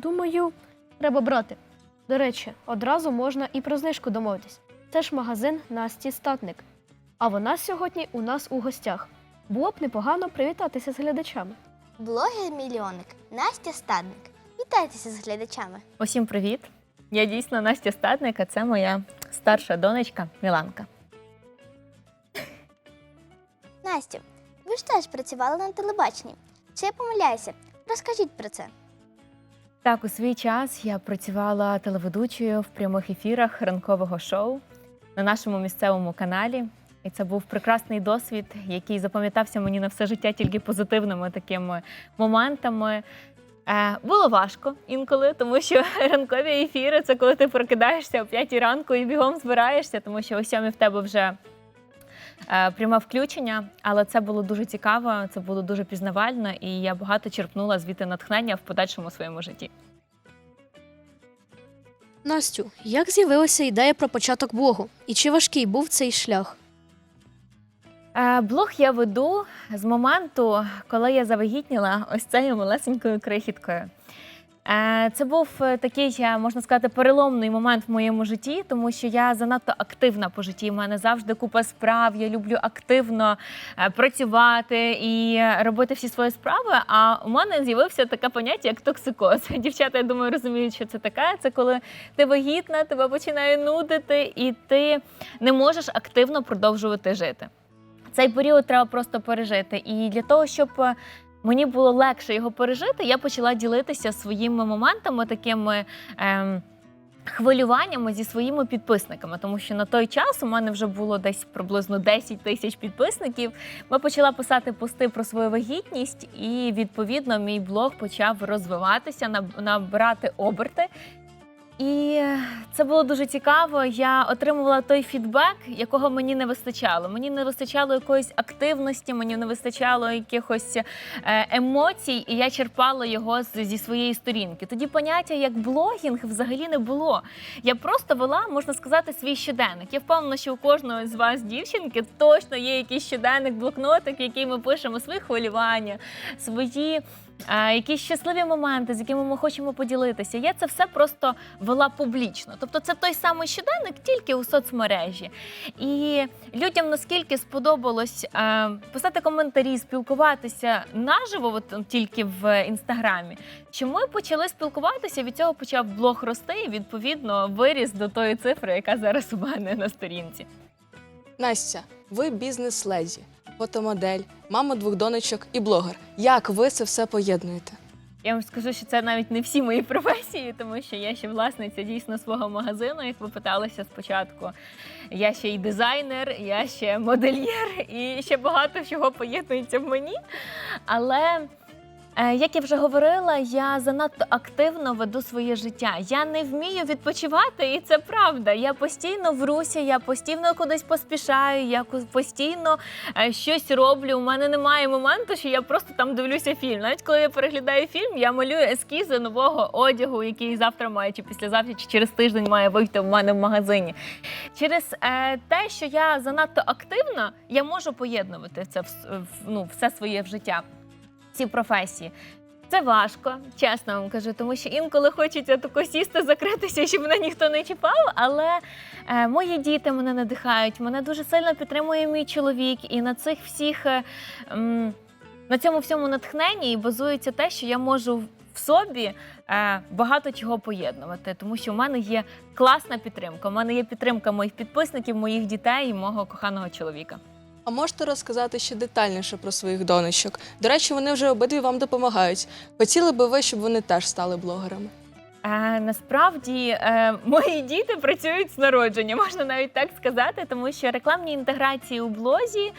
думаю, треба брати. До речі, одразу можна і про знижку домовитись. Це ж магазин Насті Статник. А вона сьогодні у нас у гостях. Було б непогано привітатися з глядачами. Блогер-мільйонник Настя Стадник. Вітайтеся з глядачами. Усім привіт! Я дійсно Настя Статник, а це моя старша донечка Міланка. Настю, ви ж теж працювали на телебаченні. Чи я помиляюся? Розкажіть про це. Так, у свій час я працювала телеведучою в прямих ефірах ранкового шоу на нашому місцевому каналі. І це був прекрасний досвід, який запам'ятався мені на все життя тільки позитивними такими моментами. Е, було важко інколи, тому що ранкові ефіри це коли ти прокидаєшся о 5 ранку і бігом збираєшся, тому що о 7 в тебе вже пряме включення. Але це було дуже цікаво, це було дуже пізнавально, і я багато черпнула звідти натхнення в подальшому своєму житті. Настю, як з'явилася ідея про початок блогу? І чи важкий був цей шлях? Е, Блог я веду з моменту, коли я завагітніла ось цією малесенькою крихіткою. Е, Це був е, такий, е, можна сказати, переломний момент в моєму житті, тому що я занадто активна по житті. У мене завжди купа справ. Я люблю активно працювати і робити всі свої справи. А у мене з'явився таке поняття, як токсикоз. Дівчата, я думаю, розуміють, що це таке. Це коли ти вагітна, тебе починає нудити, і ти не можеш активно продовжувати жити. Цей період треба просто пережити. І для того, щоб мені було легше його пережити, я почала ділитися своїми моментами, такими. Ем, Хвилюваннями зі своїми підписниками, тому що на той час у мене вже було десь приблизно 10 тисяч підписників. Ми почала писати пости про свою вагітність, і відповідно мій блог почав розвиватися, наб- набирати оберти. І це було дуже цікаво. Я отримувала той фідбек, якого мені не вистачало. Мені не вистачало якоїсь активності, мені не вистачало якихось е, емоцій, і я черпала його зі своєї сторінки. Тоді поняття як блогінг взагалі не було. Я просто вела, можна сказати, свій щоденник. Я впевнена, що у кожної з вас, дівчинки, точно є якийсь щоденник, блокнотик, який ми пишемо свої хвилювання, свої. Е, Якісь щасливі моменти, з якими ми хочемо поділитися. Я це все просто вела публічно. Тобто, це той самий щоденник, тільки у соцмережі. І людям наскільки сподобалось е, писати коментарі, спілкуватися наживо, от тільки в інстаграмі. Що ми почали спілкуватися, від цього почав блог рости, і відповідно виріс до тої цифри, яка зараз у мене на сторінці. Настя, ви бізнес-леді, фотомодель, мама двох донечок і блогер. Як ви це все поєднуєте? Я вам скажу, що це навіть не всі мої професії, тому що я ще власниця дійсно свого магазину, як ви питалися спочатку. Я ще й дизайнер, я ще модельєр, і ще багато чого поєднується в мені. Але. Е, Як я вже говорила, я занадто активно веду своє життя. Я не вмію відпочивати, і це правда. Я постійно вруся, я постійно кудись поспішаю, я постійно е, щось роблю. У мене немає моменту, що я просто там дивлюся фільм. Навіть коли я переглядаю фільм, я малюю ескізи нового одягу, який завтра має, чи післязавтра, чи через тиждень має вийти в мене в магазині. Через е, те, що я занадто активна, я можу поєднувати це ну, все своє в життя, ці професії. Це важко, чесно вам кажу, тому що інколи хочеться тако сісти, закритися, щоб мене ніхто не чіпав. Але е, мої діти мене надихають, мене дуже сильно підтримує мій чоловік. І на цих всіх е, м, на цьому всьому натхненні базується те, що я можу в собі е, багато чого поєднувати, тому що в мене є класна підтримка. У мене є підтримка моїх підписників, моїх дітей і мого коханого чоловіка. А можете розказати ще детальніше про своїх донечок? До речі, вони вже обидві вам допомагають. Хотіли би ви, щоб вони теж стали блогерами? Е, насправді е, мої діти працюють з народження, можна навіть так сказати, тому що рекламні інтеграції у блозі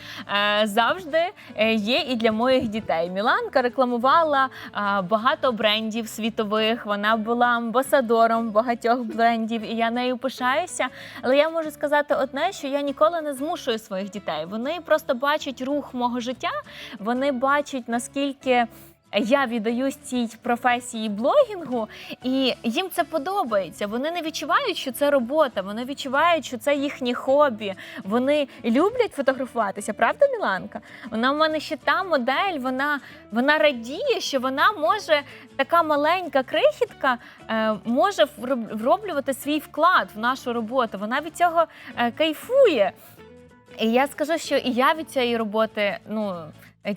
е, завжди е, є і для моїх дітей. Міланка рекламувала е, багато брендів світових. Вона була амбасадором багатьох брендів, і я нею пишаюся. Але я можу сказати одне, що я ніколи не змушую своїх дітей. Вони просто бачать рух мого життя, вони бачать наскільки. Я віддаюсь цій професії блогінгу, і їм це подобається. Вони не відчувають, що це робота, вони відчувають, що це їхнє хобі. Вони люблять фотографуватися, правда, Міланка? Вона в мене ще та модель, вона, вона радіє, що вона може, така маленька крихітка, е, може вроблювати свій вклад в нашу роботу. Вона від цього е, кайфує. І я скажу, що і я від цієї роботи ну,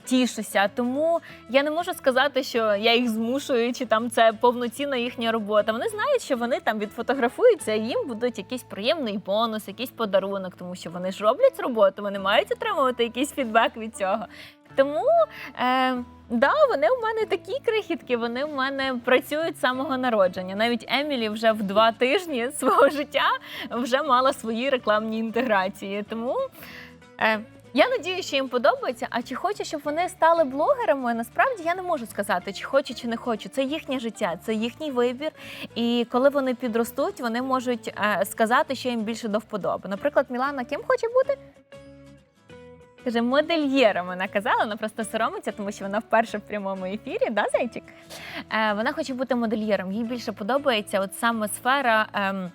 тішуся. Тому я не можу сказати, що я їх змушую, чи там це повноцінна їхня робота. Вони знають, що вони там відфотографуються, і їм будуть якийсь приємний бонус, якийсь подарунок, тому що вони ж роблять роботу, вони мають отримувати якийсь фідбек від цього. Тому е, да, вони в мене такі крихітки, вони в мене працюють з самого народження. Навіть Емілі вже в два тижні свого життя вже мала свої рекламні інтеграції. Тому е, я надію, що їм подобається. А чи хочу, щоб вони стали блогерами? Насправді я не можу сказати, чи хочу, чи не хочу. Це їхнє життя, це їхній вибір. І коли вони підростуть, вони можуть е, сказати, що їм більше до вподоби. Наприклад, Мілана ким хоче бути? Каже, модельєром вона казала, вона просто соромиться, тому що вона вперше в прямому ефірі, да, зайчик? Е, вона хоче бути модельєром. Їй більше подобається от саме сфера. Ем,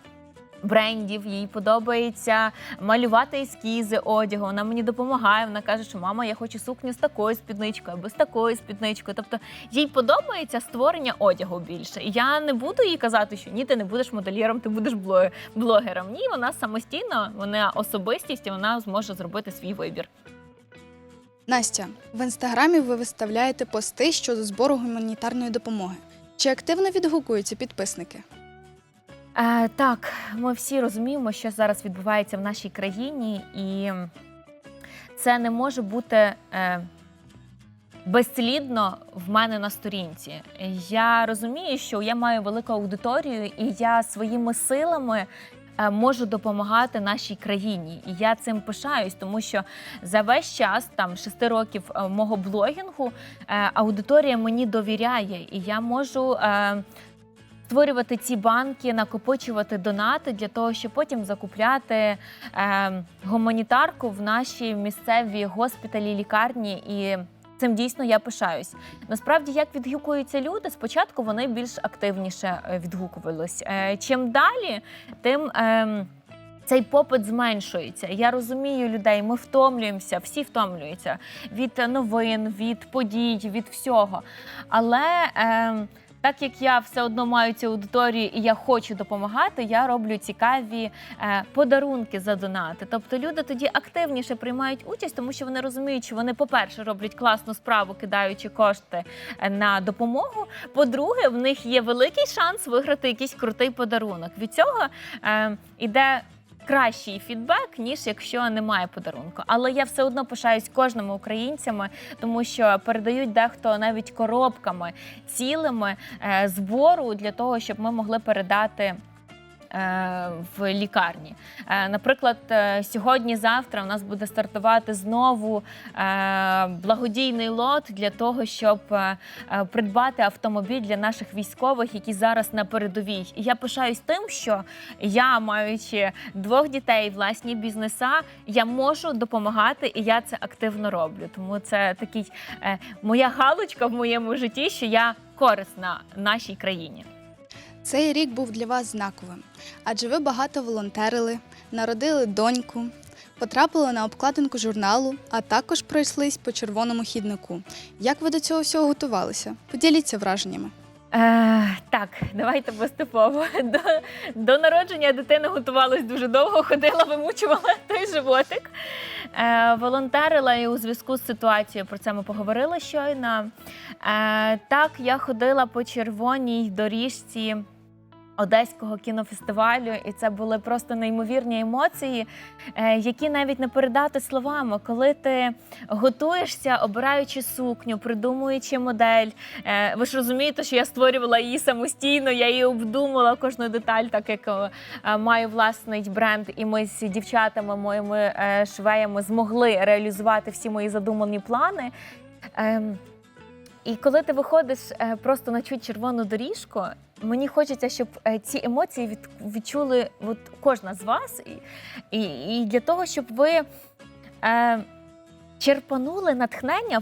Брендів їй подобається малювати ескізи одягу. Вона мені допомагає. Вона каже, що мама, я хочу сукню з такою спідничкою або з такою спідничкою. Тобто їй подобається створення одягу більше. Я не буду їй казати, що ні, ти не будеш модельєром, ти будеш блогером. Ні, вона самостійно, вона особистість, і вона зможе зробити свій вибір. Настя, в інстаграмі ви виставляєте пости щодо збору гуманітарної допомоги. Чи активно відгукуються підписники? Е, так, ми всі розуміємо, що зараз відбувається в нашій країні, і це не може бути е, безслідно в мене на сторінці. Я розумію, що я маю велику аудиторію, і я своїми силами. е, Можу допомагати нашій країні, і я цим пишаюсь, тому що за весь час, там шести років е, мого блогінгу, е, аудиторія мені довіряє, і я можу створювати ці банки, накопичувати донати для того, щоб потім закупляти е, гуманітарку в наші місцеві госпіталі, лікарні і. Цим дійсно я пишаюсь. Насправді, як відгукуються люди, спочатку вони більш активніше е, відгукувались. Е, Чим далі, тим ем, цей попит зменшується. Я розумію людей, ми втомлюємося, всі втомлюються від новин, від подій, від всього. Але ем, так як я все одно маю цю аудиторію і я хочу допомагати, я роблю цікаві е, подарунки за донати. Тобто люди тоді активніше приймають участь, тому що вони розуміють, що вони, по-перше, роблять класну справу, кидаючи кошти е, на допомогу. По-друге, в них є великий шанс виграти якийсь крутий подарунок. Від цього е, іде. Кращий фідбек, ніж якщо немає подарунку. Але я все одно пишаюсь кожному українцями, тому що передають дехто навіть коробками цілими е, збору для того, щоб ми могли передати. Е, В лікарні, Е, наприклад, е, сьогодні-завтра у нас буде стартувати знову благодійний лот для того, щоб придбати автомобіль для наших військових, які зараз на передовій. І я пишаюсь тим, що я, маючи двох дітей, власні бізнеса, я можу допомагати, і я це активно роблю. Тому це такий моя галочка в моєму житті, що я корисна нашій країні. Цей рік був для вас знаковим, адже ви багато волонтерили, народили доньку, потрапили на обкладинку журналу, а також пройшлись по червоному хіднику. Як ви до цього всього готувалися? Поділіться враженнями. Е, так, давайте поступово. До, до народження дитини готувалась дуже довго, ходила, вимучувала той животик. Е, волонтерила і у зв'язку з ситуацією про це ми поговорили щойно. Е, так, я ходила по червоній доріжці. Одеського кінофестивалю, і це були просто неймовірні емоції, е, які навіть не передати словами. Коли ти готуєшся, обираючи сукню, придумуючи модель. Е, Ви ж розумієте, що я створювала її самостійно, я її обдумала кожну деталь, так як е, маю власний бренд, і ми з дівчатами, моїми швеями змогли реалізувати всі мої задумані плани. Ем, І коли ти виходиш просто на чуть червону доріжку, мені хочеться, щоб е, ці емоції від, відчули от, кожна з вас, і, і, і для того, щоб ви е, черпанули натхнення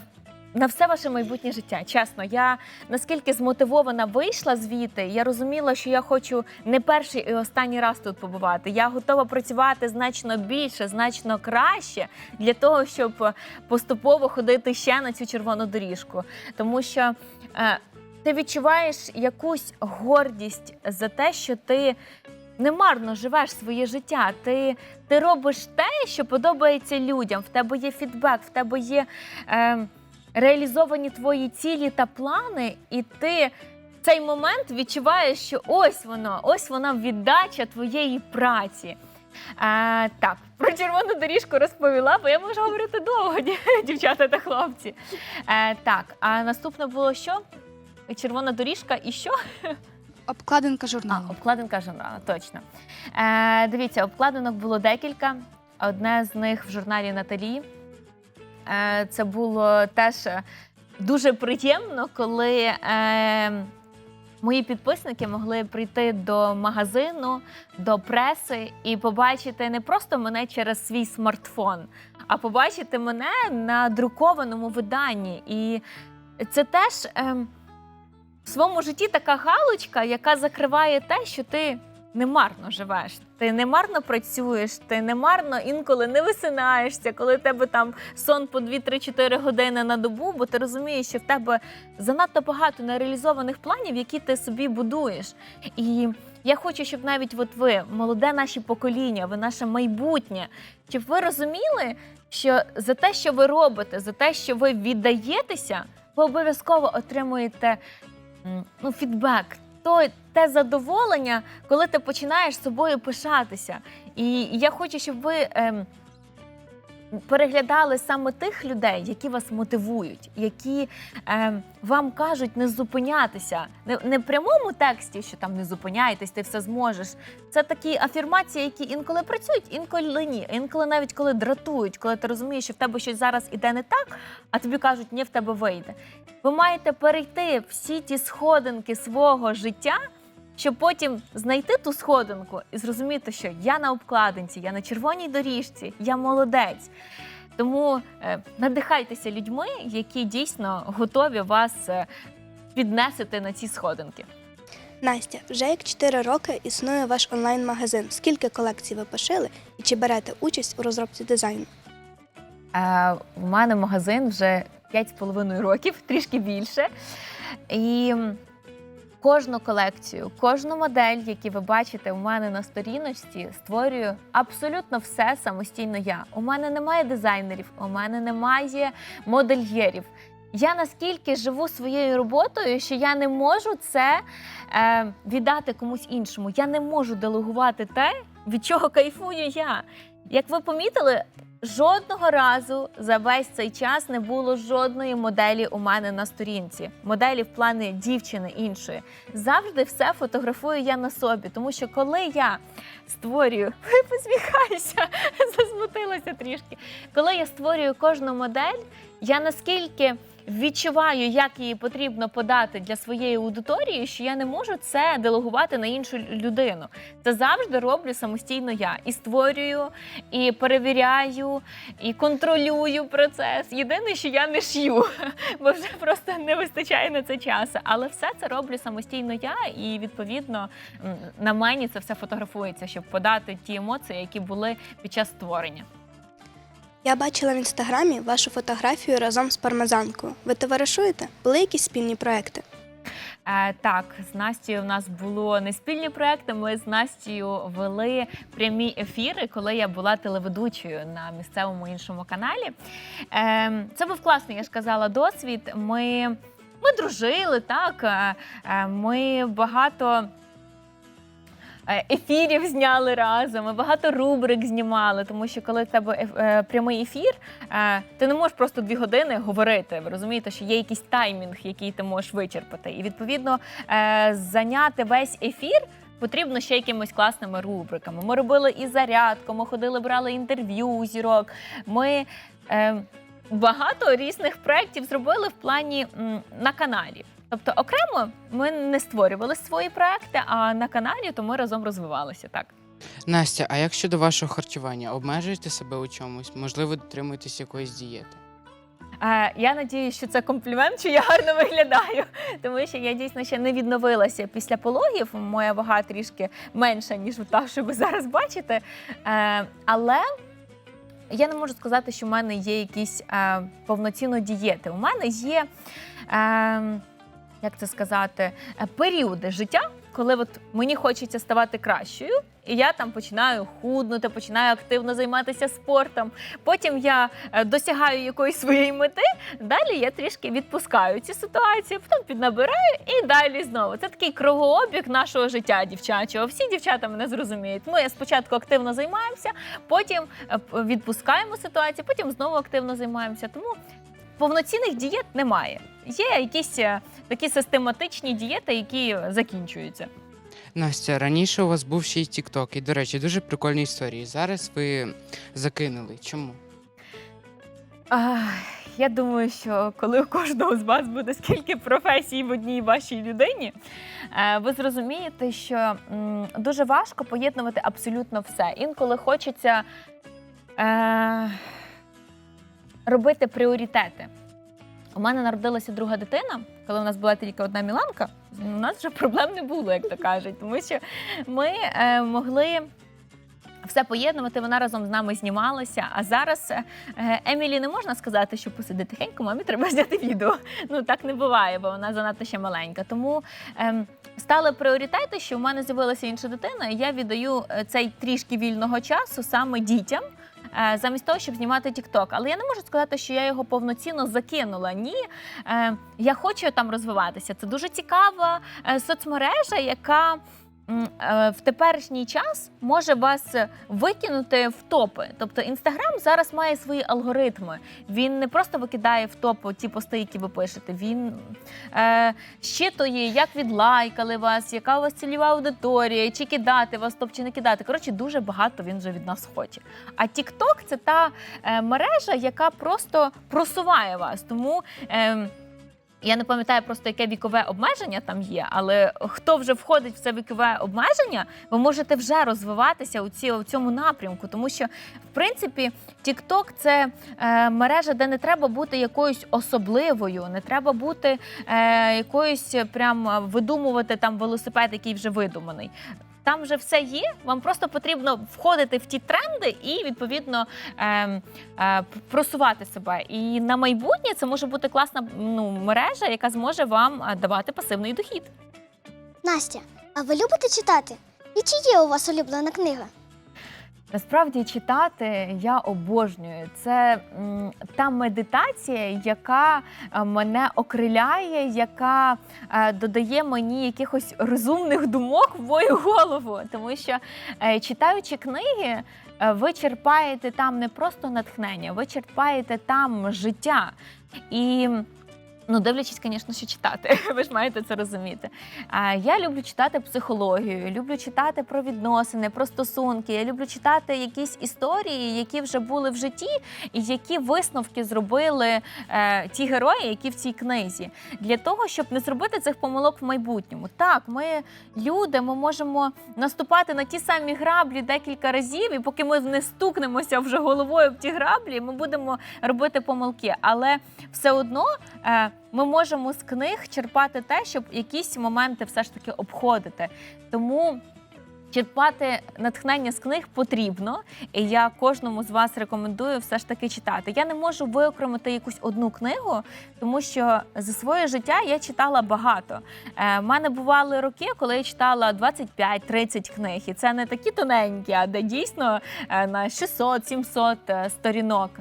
на все ваше майбутнє життя. Чесно, я наскільки змотивована вийшла звідти, я розуміла, що я хочу не перший і останній раз тут побувати. Я готова працювати значно більше, значно краще для того, щоб поступово ходити ще на цю червону доріжку. Тому що е, ти відчуваєш якусь гордість за те, що ти немарно живеш своє життя. Ти, ти робиш те, що подобається людям. В тебе є фідбек, в тебе є е, реалізовані твої цілі та плани, і ти цей момент відчуваєш, що ось воно, ось вона віддача твоєї праці. Е, так, про червону доріжку розповіла, бо я можу говорити довго, дівчата та хлопці. Е, так, а наступне було що? Червона доріжка і що? Обкладинка А, журналу. обкладинка журналу, точно. Е, дивіться, обкладинок було декілька. Одне з них в журналі Наталі. Е, це було теж дуже приємно, коли е, мої підписники могли прийти до магазину, до преси і побачити не просто мене через свій смартфон, а побачити мене на друкованому виданні. І це теж. Е, в своєму житті така галочка, яка закриває те, що ти немарно живеш. Ти немарно працюєш, ти немарно інколи не висинаєшся, коли в тебе там сон по 2-3-4 години на добу, бо ти розумієш, що в тебе занадто багато нереалізованих планів, які ти собі будуєш. І я хочу, щоб навіть от ви, молоде наше покоління, ви наше майбутнє, щоб ви розуміли, що за те, що ви робите, за те, що ви віддаєтеся, ви обов'язково отримуєте ну, фідбек, то те задоволення, коли ти починаєш собою пишатися. І я хочу, щоб ви ем, переглядали саме тих людей, які вас мотивують, які ем, вам кажуть не зупинятися. Не, не в прямому тексті, що там не зупиняйтесь, ти все зможеш. Це такі афірмації, які інколи працюють, інколи ні. Інколи навіть коли дратують, коли ти розумієш, що в тебе щось зараз іде не так, а тобі кажуть, ні, в тебе вийде. Ви маєте перейти всі ті сходинки свого життя, щоб потім знайти ту сходинку і зрозуміти, що я на обкладинці, я на червоній доріжці, я молодець. Тому е, надихайтеся людьми, які дійсно готові вас е, піднесити на ці сходинки. Настя, вже як 4 роки існує ваш онлайн-магазин. Скільки колекцій ви пошили і чи берете участь у розробці дизайну? Е, у мене магазин вже 5,5 років, трішки більше. І кожну колекцію, кожну модель, які ви бачите у мене на сторіночці, створюю абсолютно все самостійно я. У мене немає дизайнерів, у мене немає модельєрів. Я наскільки живу своєю роботою, що я не можу це е, віддати комусь іншому. Я не можу делегувати те, від чого кайфую я. Як ви помітили, жодного разу за весь цей час не було жодної моделі у мене на сторінці. Моделі в плані дівчини іншої. Завжди все фотографую я на собі, тому що коли я створюю, посміхаюся, засмутилася трішки. Коли я створюю кожну модель, я наскільки відчуваю, як її потрібно подати для своєї аудиторії, що я не можу це делегувати на іншу людину. Це завжди роблю самостійно я і створюю, і перевіряю, і контролюю процес. Єдине, що я не шью, бо вже просто не вистачає на це часу. Але все це роблю самостійно я, і відповідно на мені це все фотографується, щоб подати ті емоції, які були під час створення. Я бачила в інстаграмі вашу фотографію разом з пармезанкою. Ви товаришуєте? Були якісь спільні проекти? Е, так, з Настю у нас було не спільні проекти. Ми з Настю вели прямі ефіри, коли я була телеведучою на місцевому іншому каналі. Е, це був класний, я ж казала, досвід. Ми, ми дружили, так. е, е, Ми багато. Е, Ефірів зняли разом, ми багато рубрик знімали, тому що коли в тебе е, прямий ефір, е, ти не можеш просто дві години говорити. Ви розумієте, що є якийсь таймінг, який ти можеш вичерпати. І відповідно е, зайняти весь ефір. Потрібно ще якимись класними рубриками. Ми робили і зарядку, ми ходили, брали інтерв'ю зірок. Ми е, багато різних проєктів зробили в плані м, на каналі. Тобто, окремо ми не створювали свої проекти, а на каналі то ми разом розвивалися так. Настя, а як щодо вашого харчування? Обмежуєте себе у чомусь? Можливо, дотримуєтесь якоїсь дієти? Е, я надію, що це комплімент, що я гарно виглядаю, тому що я дійсно ще не відновилася після пологів. Моя вага трішки менша, ніж та, що ви зараз бачите. Е, але я не можу сказати, що в мене є якісь е, повноцінно дієти. У мене є, е, як це сказати, е, періоди життя, коли от мені хочеться ставати кращою, і я там починаю худнути, починаю активно займатися спортом. Потім я е, досягаю якоїсь своєї мети. Далі я трішки відпускаю ці ситуації, потім піднабираю і далі знову. Це такий кругообіг нашого життя дівчачого. Всі дівчата мене зрозуміють. Ми спочатку активно займаємося, потім е, відпускаємо ситуацію, потім знову активно займаємося. Тому повноцінних дієт немає. Є якісь е, такі систематичні дієти, які закінчуються. Настя, раніше у вас був ще й TikTok, і, до речі, дуже прикольні історії. Зараз ви закинули. Чому? Ах, Я думаю, що коли у кожного з вас буде скільки професій в одній вашій людині, е, ви зрозумієте, що дуже важко поєднувати абсолютно все. Інколи хочеться е, робити пріоритети. У мене народилася друга дитина, коли у нас була тільки одна Міланка, у нас вже проблем не було, як то кажуть, тому що ми е, могли все поєднувати. Вона разом з нами знімалася. А зараз е, Емілі не можна сказати, що посиди тихенько, мамі треба зняти відео. Ну так не буває, бо вона занадто ще маленька. Тому ем, стали пріоритети, що в мене з'явилася інша дитина, і я віддаю е, цей трішки вільного часу саме дітям. Е, Замість того, щоб знімати TikTok. Але я не можу сказати, що я його повноцінно закинула. Ні, е, я хочу там розвиватися. Це дуже цікава е, соцмережа, яка в теперішній час може вас викинути в топи. Тобто Інстаграм зараз має свої алгоритми. Він не просто викидає в топ ті пости, які ви пишете. Він е, щитує, як відлайкали вас, яка у вас цільова аудиторія, чи кидати вас, топ, чи не кидати. Коротше, дуже багато він вже від нас хоче. А TikTok – це та е, мережа, яка просто просуває вас. Тому. Е, я не пам'ятаю просто, яке вікове обмеження там є, але хто вже входить в це вікове обмеження, ви можете вже розвиватися у, ці, у цьому напрямку. Тому що, в принципі, TikTok – це е, мережа, де не треба бути якоюсь особливою, не треба бути е, якоюсь прям е, видумувати там велосипед, який вже видуманий. Там вже все є. Вам просто потрібно входити в ті тренди і відповідно е, е, просувати себе. І на майбутнє це може бути класна ну, мережа, яка зможе вам е, давати пасивний дохід. Настя, а ви любите читати? І чи є у вас улюблена книга? Насправді читати я обожнюю. Це м, та медитація, яка е, мене окриляє, яка е, додає мені якихось розумних думок в мою голову. Тому що е, читаючи книги, е, ви черпаєте там не просто натхнення, ви черпаєте там життя. І Ну, дивлячись, звісно, що читати. Ви ж маєте це розуміти. А я люблю читати психологію, люблю читати про відносини, про стосунки. Я люблю читати якісь історії, які вже були в житті, і які висновки зробили е, ті герої, які в цій книзі, для того, щоб не зробити цих помилок в майбутньому. Так, ми люди, ми можемо наступати на ті самі граблі декілька разів, і поки ми не стукнемося вже головою в ті граблі, ми будемо робити помилки. Але все одно е, ми можемо з книг черпати те, щоб якісь моменти все ж таки обходити. Тому черпати натхнення з книг потрібно, і я кожному з вас рекомендую все ж таки читати. Я не можу виокремити якусь одну книгу, тому що за своє життя я читала багато. У мене бували роки, коли я читала 25-30 книг, і це не такі тоненькі, а де дійсно е, на 600-700 е, сторінок.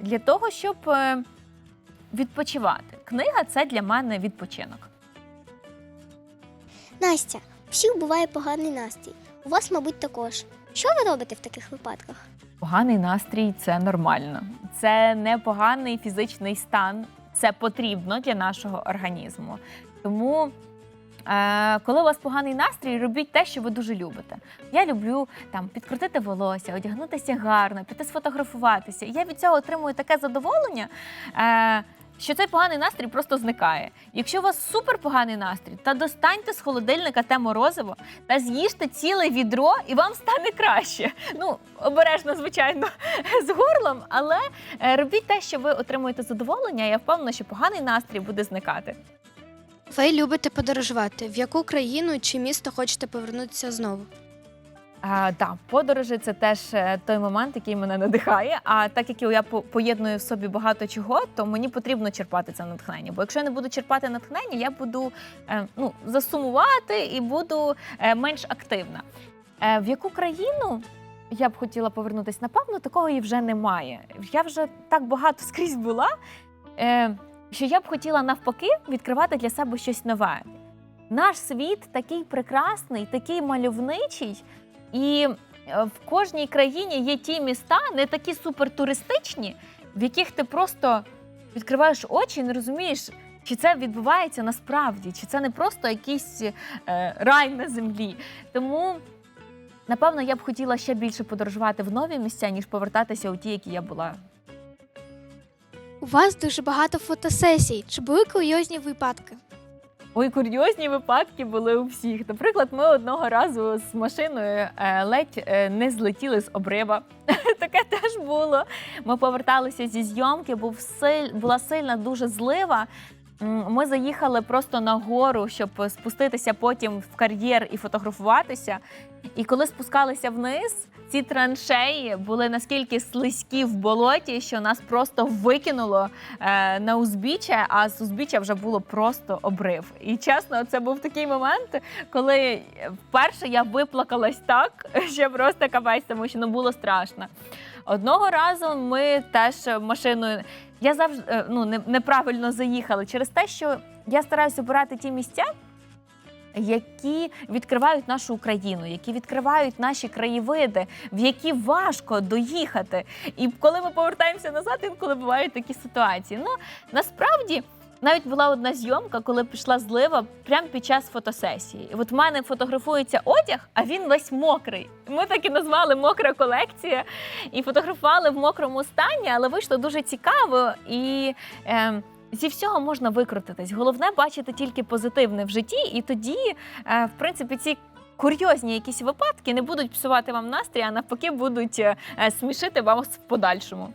Для того, щоб е, відпочивати. Книга це для мене відпочинок. Настя, всіх буває поганий настрій. У вас, мабуть, також. Що ви робите в таких випадках? Поганий настрій це нормально. Це не поганий фізичний стан, це потрібно для нашого організму. Тому, е, коли у вас поганий настрій, робіть те, що ви дуже любите. Я люблю там підкрутити волосся, одягнутися гарно, піти сфотографуватися. Я від цього отримую таке задоволення. Що цей поганий настрій просто зникає. Якщо у вас супер поганий настрій, та достаньте з холодильника те морозиво та з'їжте ціле відро, і вам стане краще. Ну, обережно, звичайно, з горлом, але е, робіть те, що ви отримуєте задоволення. Я впевнена, що поганий настрій буде зникати. Ви любите подорожувати. В яку країну чи місто хочете повернутися знову? А, так, подорожі це теж е, той момент, який мене надихає. А так як я поєдную в собі багато чого, то мені потрібно черпати це натхнення. Бо якщо я не буду черпати натхнення, я буду е, ну, засумувати і буду е, менш активна. Е, в яку країну я б хотіла повернутися? Напевно, такого і вже немає. Я вже так багато скрізь була, е, що я б хотіла навпаки відкривати для себе щось нове. Наш світ такий прекрасний, такий мальовничий. І е, в кожній країні є ті міста, не такі супертуристичні, в яких ти просто відкриваєш очі і не розумієш, чи це відбувається насправді, чи це не просто якийсь е, рай на землі. Тому, напевно, я б хотіла ще більше подорожувати в нові місця, ніж повертатися у ті, які я була. У вас дуже багато фотосесій. Чи були курйозні випадки? Ой, курйозні випадки були у всіх. Наприклад, ми одного разу з машиною е, ледь е, не злетіли з обрива. Таке теж було. Ми поверталися зі зйомки, був силь, була сильна дуже злива. Ми заїхали просто на гору, щоб спуститися потім в кар'єр і фотографуватися. І коли спускалися вниз, ці траншеї були наскільки слизькі в болоті, що нас просто викинуло е, на узбіччя, а з узбіччя вже було просто обрив. І чесно, це був такий момент, коли вперше я виплакалась так, що просто капець, тому що ну було страшно. Одного разу ми теж машиною. Я завжди е, ну, не- неправильно заїхала через те, що я стараюся обирати ті місця, які відкривають нашу Україну, які відкривають наші краєвиди, в які важко доїхати. І коли ми повертаємося назад, інколи бувають такі ситуації. Ну насправді. Навіть була одна зйомка, коли пішла злива прямо під час фотосесії. От в мене фотографується одяг, а він весь мокрий. Ми так і назвали мокра колекція і фотографували в мокрому стані, але вийшло дуже цікаво і. Е, Зі всього можна викрутитись. Головне бачити тільки позитивне в житті, і тоді, е, в принципі, ці курйозні якісь випадки не будуть псувати вам настрій, а навпаки будуть е, смішити вас в подальшому.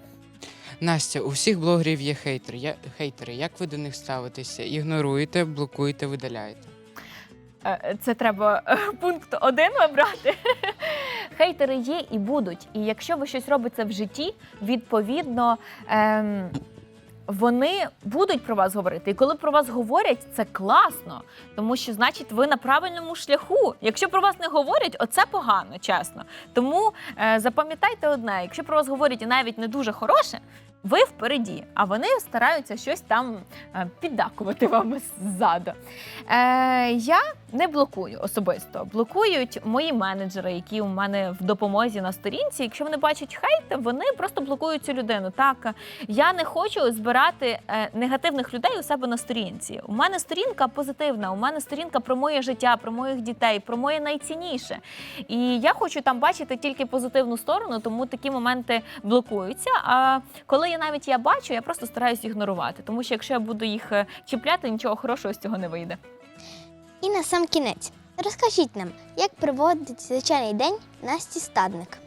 Настя, у всіх блогерів є хейтери. Я, хейтери. Як ви до них ставитеся? Ігноруєте, блокуєте, видаляєте? Е, Це треба е, пункт один вибрати. Хейтери є і будуть. І якщо ви щось робите в житті, відповідно. Ем, вони будуть про вас говорити, і коли про вас говорять, це класно, тому що значить ви на правильному шляху. Якщо про вас не говорять, оце погано, чесно. Тому е, запам'ятайте одне: якщо про вас говорять і навіть не дуже хороше, ви впереді, а вони стараються щось там е, піддакувати вам ззаду. Е, я не блокую особисто. Блокують мої менеджери, які у мене в допомозі на сторінці. Якщо вони бачать хейт, вони просто блокують цю людину. Так я не хочу збирати е, негативних людей у себе на сторінці. У мене сторінка позитивна. У мене сторінка про моє життя, про моїх дітей, про моє найцінніше. І я хочу там бачити тільки позитивну сторону, тому такі моменти блокуються. А коли я навіть я бачу, я просто стараюсь ігнорувати, тому що якщо я буду їх е, чіпляти, нічого хорошого з цього не вийде. І на сам кінець. Розкажіть нам, як проводить звичайний день Насті Стадник.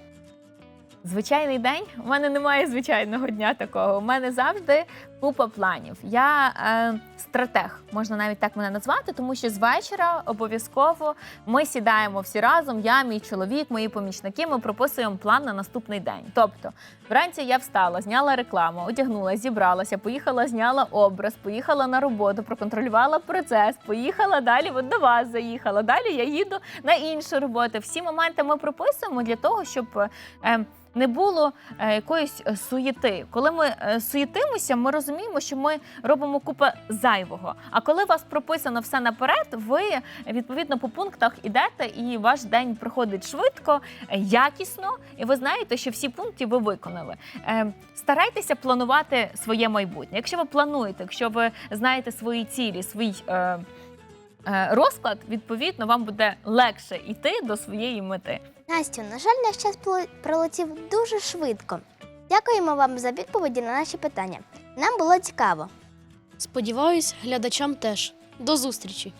Звичайний день у мене немає звичайного дня такого. У мене завжди купа планів. Я е, стратег, можна навіть так мене назвати, тому що з вечора обов'язково ми сідаємо всі разом. Я, мій чоловік, мої помічники. Ми прописуємо план на наступний день. Тобто, вранці я встала, зняла рекламу, одягнула, зібралася, поїхала, зняла образ, поїхала на роботу, проконтролювала процес, поїхала далі. От до вас заїхала. Далі я їду на іншу роботу. Всі моменти ми прописуємо для того, щоб. Е, не було е, якоїсь е, суєти. Коли ми е, суєтимося, ми розуміємо, що ми робимо купу зайвого. А коли у вас прописано все наперед, ви відповідно по пунктах ідете, і ваш день проходить швидко, якісно, і ви знаєте, що всі пункти ви виконали. Е, Старайтеся планувати своє майбутнє. Якщо ви плануєте, якщо ви знаєте свої цілі, свій. Е, е, Розклад, відповідно, вам буде легше йти до своєї мети. Настю, на жаль, наш час пролетів дуже швидко. Дякуємо вам за відповіді на наші питання. Нам було цікаво. Сподіваюсь, глядачам теж. До зустрічі!